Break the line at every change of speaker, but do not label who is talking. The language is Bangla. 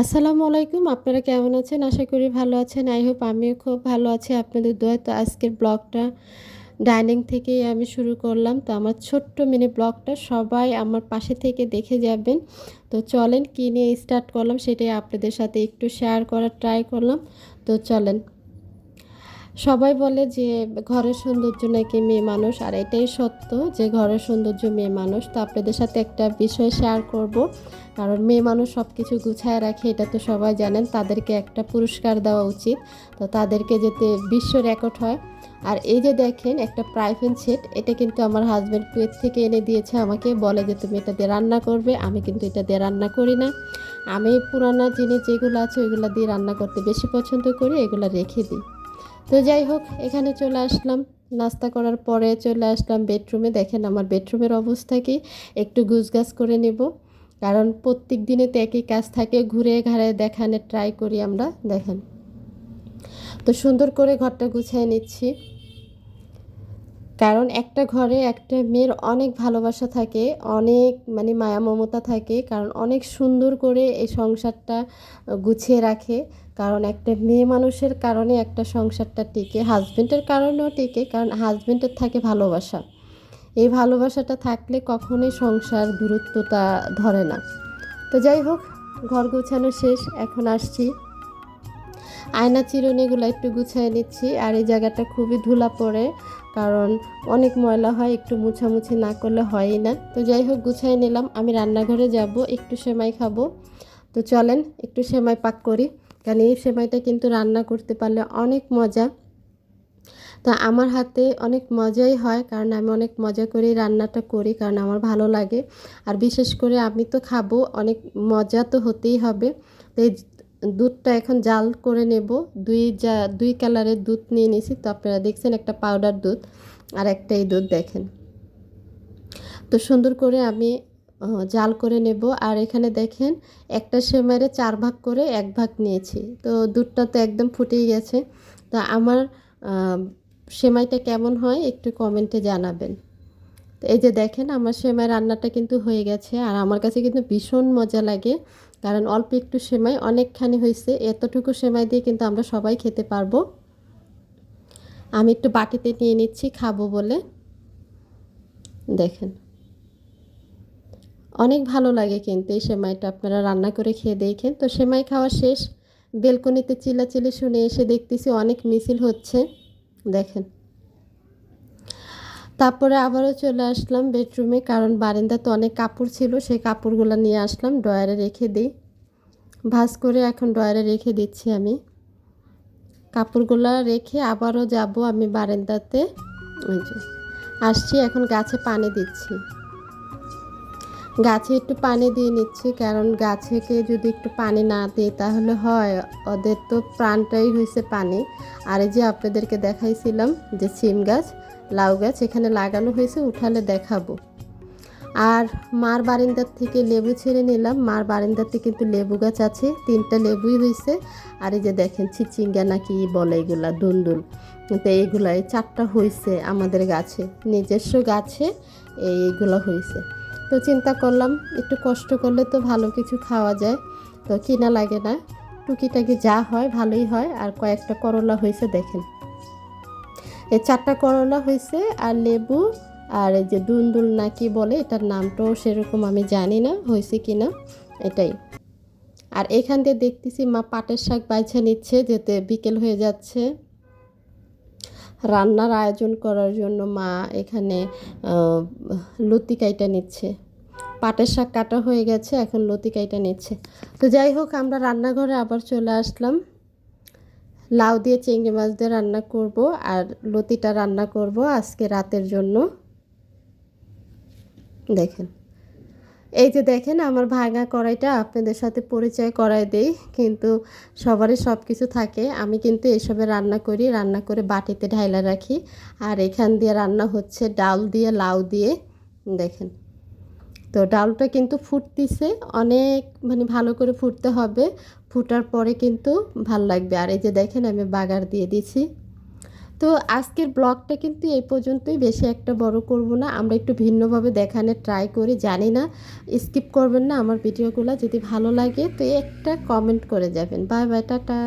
আসসালামু আলাইকুম, আপনারা কেমন আছেন? আশা করি ভালো আছেন। আই হোপ আমিও খুব ভালো আছি। আপনাদের দোয়া তো আজকের ব্লগটা ডাইনিং থেকেই আমি শুরু করলাম। তো আমার ছোট্ট মিনি ব্লগটা সবাই আমার পাশে থেকে দেখে যাবেন। তো চলেন কী নিয়ে স্টার্ট করলাম সেটাই আপনাদের সাথে একটু শেয়ার করার ট্রাই করলাম। তো চলেন। সবাই বলে যে ঘরের সৌন্দর্য নাকি মেয়ে মানুষ, আর এটাই সত্য যে ঘরের সৌন্দর্য মেয়ে মানুষ। তো আপনাদের সাথে একটা বিষয় শেয়ার করব। কারণ মেয়ে মানুষ সব কিছু গুছায় রাখে, এটা তো সবাই জানেন, তাদেরকে একটা পুরস্কার দেওয়া উচিত। তো তাদেরকে যাতে বিশ্ব রেকর্ড হয়। আর এই যে দেখেন, একটা প্রাইভেট সেট এটা কিন্তু আমার হাজব্যান্ড কুয়েত থেকে এনে দিয়েছে আমাকে। বলে যে, তুমি এটা দিয়ে রান্না করবে, আমি কিন্তু এটা দিয়ে রান্না করি না। আমি পুরানা জিনিস যেগুলো আছে, ওইগুলো দিয়ে রান্না করতে বেশি পছন্দ করি, এগুলো রেখে দিই। তো যাই হোক, এখানে চলে আসলাম। নাস্তা করার পরে চলে আসলাম বেডরুমে। দেখেন আমার বেডরুমের অবস্থা কি? একটু গুছগাছ করে নেব। কারণ প্রত্যেক দিনে তো একই কাজ থাকে, ঘুরে ঘাড়ে দেখানে ট্রাই করি আমরা। দেখেন। তো সুন্দর করে ঘরটা গুছিয়ে নিচ্ছি। কারণ একটা ঘরে একটা মেয়ের অনেক ভালোবাসা থাকে, অনেক মানে মায়া মমতা থাকে, কারণ অনেক সুন্দর করে এই সংসারটা গুছিয়ে রাখে। কারণ একটা মেয়ে মানুষের কারণে একটা সংসারটা টিকে হাজব্যান্ডের কারণেও টিকে, কারণ হাজব্যান্ডের থাকে ভালোবাসা। এই ভালোবাসাটা থাকলে কখনোই সংসার দূরত্বটা ধরে না। তো যাই হোক, ঘর গোছানো শেষ, এখন আসছি। আয়না চিরুনিগুলো একটু গুছিয়ে নিচ্ছি আর এই জায়গাটা খুবই ধুলা পড়ে, কারণ অনেক ময়লা হয়, একটু মুছামুছি না করলে হয়ই না। তো যাই হোক, গুছিয়ে নিলাম। আমি রান্নাঘরে যাব, একটু সেমাই খাব। তো চলেন, একটু সেমাই পাক করি। কারণ এই সেমাইটা কিন্তু রান্না করতে পারলে অনেক মজা। তো আমার হাতে অনেক মজাই হয়, কারণ আমি অনেক মজা করে রান্নাটা করি, কারণ আমার ভালো লাগে। আর বিশেষ করে আমি তো খাব, অনেক মজা তো হতেই হবে। তো দুধটা এখন জাল করে নেব। দুই যা দুই কালারের দুধ নিয়ে নিয়েছি তো আপনারা দেখছেন একটা পাউডার দুধ আর একটা এই দুধ দেখেন। তো সুন্দর করে আমি জাল করে নেব। আর এখানে দেখেন একটা সেমাইরে চার ভাগ করে এক ভাগ নিয়েছি। তো দুধটা তো একদম ফুটেই গেছে। তো আমার সেমাইটা কেমন হয় একটু কমেন্টে জানাবেন। তো এই যে দেখেন আমার সেমাই রান্নাটা কিন্তু হয়ে গেছে। আর আমার কাছে কিন্তু ভীষণ মজা লাগে। কারণ অল্প একটু সেমাই অনেকখানি হয়েছে। এতটুকু সেমাই দিয়ে কিন্তু আমরা সবাই খেতে পারব। আমি একটু বাটিতে নিয়ে নিচ্ছি, খাব বলে। দেখেন। অনেক ভালো লাগে কিন্তু এই সেমাইটা। আপনারা রান্না করে খেয়ে দেখেন। তো সেমাই খাওয়া শেষ। বেলকনিতে চিলাচিলি শুনে এসে দেখতেছি অনেক মিছিল হচ্ছে। দেখেন। তারপরে আবারও চলে আসলাম বেডরুমে, কারণ বারান্দাতে অনেক কাপড় ছিল, সেই কাপড়গুলো নিয়ে আসলাম ডয়ারে রেখে দিই। ভাজ করে এখন ডয়ারে রেখে দিচ্ছি আমি। কাপড়গুলো রেখে আবারও যাব আমি বারান্দাতে। আসছি, এখন গাছে পানি দিচ্ছি। গাছে একটু পানি দিয়ে নিচ্ছি, কারণ গাছেকে যদি একটু পানি না দিই তাহলে হয়, ওদের তো প্রাণটাই হয়েছে পানি। আর এই যে আপনাদেরকে দেখাইছিলাম যে সিম গাছ, লাউ গাছ, এখানে লাগানো হয়েছে উঠালে দেখাবো। আর মার বারিন্দার থেকে লেবু ছেড়ে নিলাম, মার বারিন্দাতে কিন্তু লেবু গাছ আছে, তিনটা লেবুই হয়েছে আর এই যে দেখেন, চিচিঙ্গা নাকি বলে এগুলা, দুন্দুল। কিন্তু এইগুলা এই চারটা হয়েছে আমাদের গাছে, নিজস্ব গাছে এইগুলো হয়েছে তো চিন্তা করলাম, একটু কষ্ট করলে তো ভালো কিছু খাওয়া যায়, তো কিনা লাগে না। টুকিটাকি যা হয়, ভালোই হয়, আর কয়েকটা করলা হয়েছে দেখেন। এই চারটা করলা হয়েছে, আর লেবু, আর এই যে দুলদুল না কি বলে, এটার নামটাও সেরকম আমি জানি না, হয়েছে কি না এটাই। আর এখান দিয়ে দেখতেছি মা পাটের শাক বাইছে নিচ্ছে, যেতে বিকেল হয়ে যাচ্ছে। রান্নার আয়োজন করার জন্য মা এখানে লতিকাইটা নিচ্ছে। পাটের শাক কাটা হয়ে গেছে, এখন লতিকাইটা নিচ্ছে। তো যাই হোক, আমরা রান্নাঘরে আবার চলে আসলাম। লাউ দিয়ে চিংড়ি মাছ দিয়ে রান্না করব আর লতিটা রান্না করব আজকে রাতের জন্য। দেখেন। এই যে দেখেন আমার ভাঙা কড়াইটা আপনাদের সাথে পরিচয় করাই দেই, কিন্তু সবারই সব কিছু থাকে। আমি কিন্তু এসবে রান্না করি, রান্না করে বাটিতে ঢাইলা রাখি। আর এখান দিয়ে রান্না হচ্ছে ডাল দিয়ে, লাউ দিয়ে। দেখেন, তো ডালটা কিন্তু ফুটতিছে, অনেক মানে ভালো করে ফুটতে হবে। ফুটার পরে কিন্তু ভালো লাগবে। আর এই যে দেখেন আমি বাগার দিয়ে দিছি। তো আজকের ব্লগটা কিন্তু এই পর্যন্তই। বেশি একটা বড় করব না। আমরা একটু ভিন্নভাবে দেখানোর ট্রাই করি, জানি না। স্কিপ করবেন না আমার ভিডিওগুলো। যদি ভালো লাগে তো একটা কমেন্ট করে যাবেন। Bye bye tata.